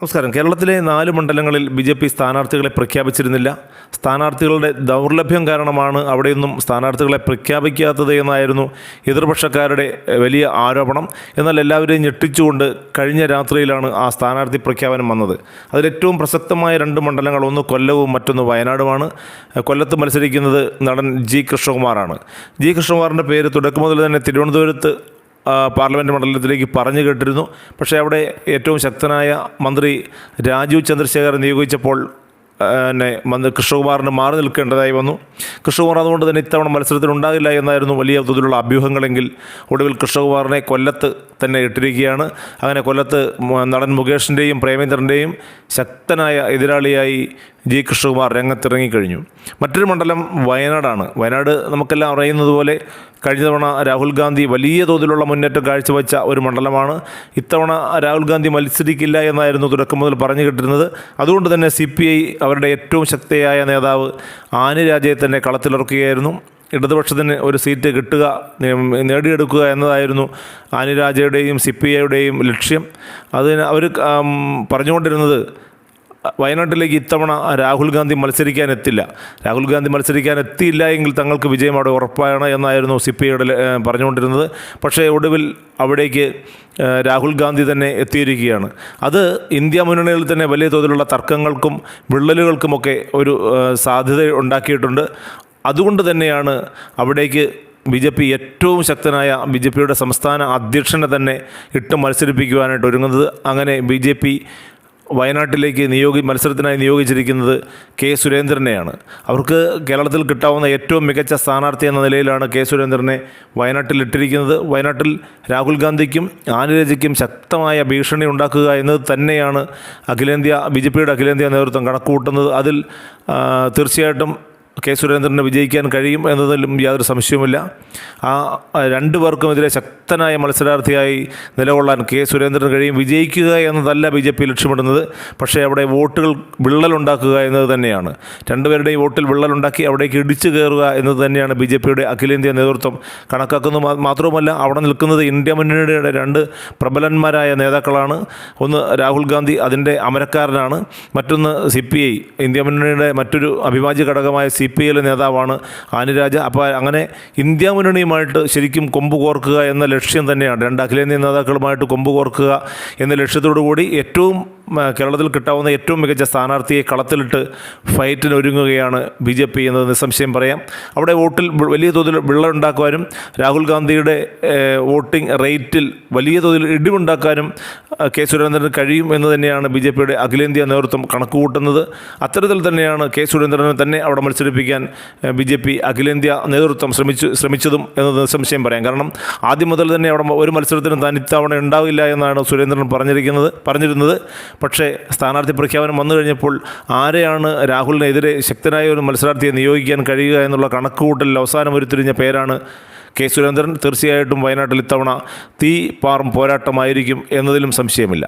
നമസ്കാരം. കേരളത്തിലെ നാല് മണ്ഡലങ്ങളിൽ ബി ജെ പി സ്ഥാനാർത്ഥികളെ പ്രഖ്യാപിച്ചിരുന്നില്ല. സ്ഥാനാർത്ഥികളുടെ ദൗർലഭ്യം കാരണമാണ് അവിടെയൊന്നും സ്ഥാനാർത്ഥികളെ പ്രഖ്യാപിക്കാത്തത് എന്നായിരുന്നു എതിർപക്ഷക്കാരുടെ വലിയ ആരോപണം. എന്നാൽ എല്ലാവരെയും ഞെട്ടിച്ചുകൊണ്ട് കഴിഞ്ഞ രാത്രിയിലാണ് ആ സ്ഥാനാർത്ഥി പ്രഖ്യാപനം വന്നത്. അതിലേറ്റവും പ്രസക്തമായ രണ്ട് മണ്ഡലങ്ങൾ ഒന്ന് കൊല്ലവും മറ്റൊന്ന് വയനാടുമാണ്. കൊല്ലത്ത് മത്സരിക്കുന്നത് നടൻ ജി കൃഷ്ണകുമാറാണ്. ജി കൃഷ്ണകുമാറിന്റെ പേര് തുടക്കം മുതൽ തന്നെ തിരുവനന്തപുരത്ത് പാർലമെന്റ് മണ്ഡലത്തിലേക്ക് പറഞ്ഞു കേട്ടിരുന്നു. പക്ഷേ അവിടെ ഏറ്റവും ശക്തനായ മന്ത്രി രാജീവ് ചന്ദ്രശേഖർ നിയോഗിച്ചപ്പോൾ പിന്നെ മന്ത്രി കൃഷ്ണകുമാറിന് മാറി നിൽക്കേണ്ടതായി വന്നു. കൃഷ്ണകുമാർ അതുകൊണ്ട് തന്നെ ഇത്തവണ മത്സരത്തിൽ ഉണ്ടാകില്ല എന്നായിരുന്നു വലിയ തോതിലുള്ള അഭ്യൂഹങ്ങളെങ്കിൽ ഒടുവിൽ കൃഷ്ണകുമാറിനെ കൊല്ലത്ത് തന്നെ ഇട്ടിരിക്കുകയാണ്. അങ്ങനെ കൊല്ലത്ത് നടൻ മുകേഷിന്റെയും പ്രേമേന്ദ്രന്റെയും ശക്തനായ എതിരാളിയായി ജി കൃഷ്ണകുമാർ രംഗത്തിറങ്ങിക്കഴിഞ്ഞു. മറ്റൊരു മണ്ഡലം വയനാടാണ്. വയനാട് നമുക്കെല്ലാം അറിയുന്നത് പോലെ കഴിഞ്ഞ തവണ രാഹുൽ ഗാന്ധി വലിയ തോതിലുള്ള മുന്നേറ്റം കാഴ്ചവെച്ച ഒരു മണ്ഡലമാണ്. ഇത്തവണ രാഹുൽ ഗാന്ധി മത്സരിക്കില്ല എന്നായിരുന്നു തുടക്കം മുതൽ പറഞ്ഞു കിട്ടിരുന്നത്. അതുകൊണ്ട് തന്നെ സി പി ഐ അവരുടെ ഏറ്റവും ശക്തിയായ നേതാവ് ആനി രാജയെ തന്നെ കളത്തിലിറക്കുകയായിരുന്നു. ഇടതുപക്ഷത്തിന് ഒരു സീറ്റ് കിട്ടുക നേടിയെടുക്കുക എന്നതായിരുന്നു ആനിരാജയുടെയും സി പി ഐയുടെയും ലക്ഷ്യം. അതിന് അവർ പറഞ്ഞുകൊണ്ടിരുന്നത് വയനാട്ടിലേക്ക് ഇത്തവണ രാഹുൽ ഗാന്ധി മത്സരിക്കാൻ എത്തില്ല. രാഹുൽ ഗാന്ധി മത്സരിക്കാൻ എത്തിയില്ല എങ്കിൽ തങ്ങൾക്ക് വിജയം അവിടെ ഉറപ്പാണ് എന്നായിരുന്നു സി പി ഐയുടെ പറഞ്ഞുകൊണ്ടിരുന്നത്. പക്ഷേ ഒടുവിൽ അവിടേക്ക് രാഹുൽ ഗാന്ധി തന്നെ എത്തിയിരിക്കുകയാണ്. അത് ഇന്ത്യ മുന്നണിയിൽ തന്നെ വലിയ തോതിലുള്ള തർക്കങ്ങൾക്കും വിള്ളലുകൾക്കുമൊക്കെ ഒരു സാധ്യത ഉണ്ടാക്കിയിട്ടുണ്ട്. അതുകൊണ്ട് തന്നെയാണ് അവിടേക്ക് ബി ജെ പി ഏറ്റവും ശക്തനായ ബി ജെ പിയുടെ സംസ്ഥാന അധ്യക്ഷനെ തന്നെ ഇട്ട് മത്സരിപ്പിക്കുവാനായിട്ട് ഒരുങ്ങുന്നത്. അങ്ങനെ ബി ജെ പി വയനാട്ടിലേക്ക് നിയോഗി മത്സരത്തിനായി നിയോഗിച്ചിരിക്കുന്നത് കെ സുരേന്ദ്രനെയാണ്. അവർക്ക് കേരളത്തിൽ കിട്ടാവുന്ന ഏറ്റവും മികച്ച സ്ഥാനാർത്ഥി എന്ന നിലയിലാണ് കെ സുരേന്ദ്രനെ വയനാട്ടിൽ ഇട്ടിരിക്കുന്നത്. വയനാട്ടിൽ രാഹുൽ ഗാന്ധിക്കും ആനുരജയ്ക്കും ശക്തമായ ഭീഷണി ഉണ്ടാക്കുക എന്നത് തന്നെയാണ് അഖിലേന്ത്യാ ബി ജെ പിയുടെ അഖിലേന്ത്യാ നേതൃത്വം കണക്കുകൂട്ടുന്നത്. അതിൽ തീർച്ചയായിട്ടും കെ സുരേന്ദ്രന് വിജയിക്കാൻ കഴിയും എന്നതിലും യാതൊരു സംശയവുമില്ല. ആ രണ്ടു പേർക്കുമെതിരെ ശക്തനായ മത്സരാർത്ഥിയായി നിലകൊള്ളാൻ കെ സുരേന്ദ്രന് കഴിയും. വിജയിക്കുക എന്നതല്ല ബി ജെ പി ലക്ഷ്യമിടുന്നത്. പക്ഷേ അവിടെ വോട്ടുകൾ വിള്ളലുണ്ടാക്കുക എന്നത് തന്നെയാണ്. രണ്ടുപേരുടെയും വോട്ടിൽ വിള്ളലുണ്ടാക്കി അവിടേക്ക് ഇടിച്ചു കയറുക എന്നത് തന്നെയാണ് ബി ജെ പിയുടെ അഖിലേന്ത്യാ നേതൃത്വം. കണക്കാക്കുന്നത് മാത്രവുമല്ല അവിടെ നിൽക്കുന്നത് ഇന്ത്യ മുന്നണിയുടെ രണ്ട് പ്രബലന്മാരായ നേതാക്കളാണ്. ഒന്ന് രാഹുൽ ഗാന്ധി അതിന്റെ അമരക്കാരനാണ്. മറ്റൊന്ന് സി പി ഐ ഇന്ത്യ മുന്നണിയുടെ മറ്റൊരു അഭിവാജ്യ ഘടകമായ സി പി ഐയിലെ നേതാവാണ് ആനുരാജ അപ്പോൾ അങ്ങനെ ഇന്ത്യ മുന്നണിയുമായിട്ട് ശരിക്കും കൊമ്പ് കോർക്കുക എന്ന ലക്ഷ്യം തന്നെയാണ്. രണ്ട് അഖിലേന്ത്യാ നേതാക്കളുമായിട്ട് കൊമ്പ് കോർക്കുക എന്ന ലക്ഷ്യത്തോടു കൂടി ഏറ്റവും കേരളത്തിൽ കിട്ടാവുന്ന ഏറ്റവും മികച്ച സ്ഥാനാർത്ഥിയെ കളത്തിലിട്ട് ഫൈറ്റിന് ഒരുങ്ങുകയാണ് ബി ജെ പി എന്നത് നിസ്സംശയം പറയാം. അവിടെ വോട്ടിൽ വലിയ തോതിൽ വിള്ളലുണ്ടാക്കുവാനും രാഹുൽ ഗാന്ധിയുടെ വോട്ടിംഗ് റേറ്റിൽ വലിയ തോതിൽ ഇടിവുണ്ടാക്കാനും കെ സുരേന്ദ്രന് കഴിയും എന്ന് തന്നെയാണ് ബി ജെ പിയുടെ അഖിലേന്ത്യാ നേതൃത്വം കണക്കുകൂട്ടുന്നത്. അത്തരത്തിൽ തന്നെയാണ് കെ സുരേന്ദ്രനെ തന്നെ അവിടെ മത്സരിപ്പിക്കാൻ ബി ജെ പി അഖിലേന്ത്യാ നേതൃത്വം ശ്രമിച്ചു ശ്രമിച്ചതും എന്നത് നിസ്സംശയം പറയാം. കാരണം ആദ്യം മുതൽ തന്നെ അവിടെ ഒരു മത്സരത്തിനും താൻ ഇത്തവണ ഉണ്ടാവില്ല എന്നാണ് സുരേന്ദ്രൻ പറഞ്ഞിരിക്കുന്നത് പറഞ്ഞിരുന്നത്. പക്ഷേ സ്ഥാനാർത്ഥി പ്രഖ്യാപനം വന്നു കഴിഞ്ഞപ്പോൾ ആരെയാണ് രാഹുലിനെതിരെ ശക്തനായ ഒരു മത്സരാർത്ഥിയെ നിയോഗിക്കാൻ കഴിയുക എന്നുള്ള കണക്കുകൂട്ടലിൽ അവസാനം ഉരുത്തിരിഞ്ഞ പേരാണ് കെ സുരേന്ദ്രൻ. തീർച്ചയായിട്ടും വയനാട്ടിൽ ഇത്തവണ തീ പാറും പോരാട്ടമായിരിക്കും എന്നതിലും സംശയമില്ല.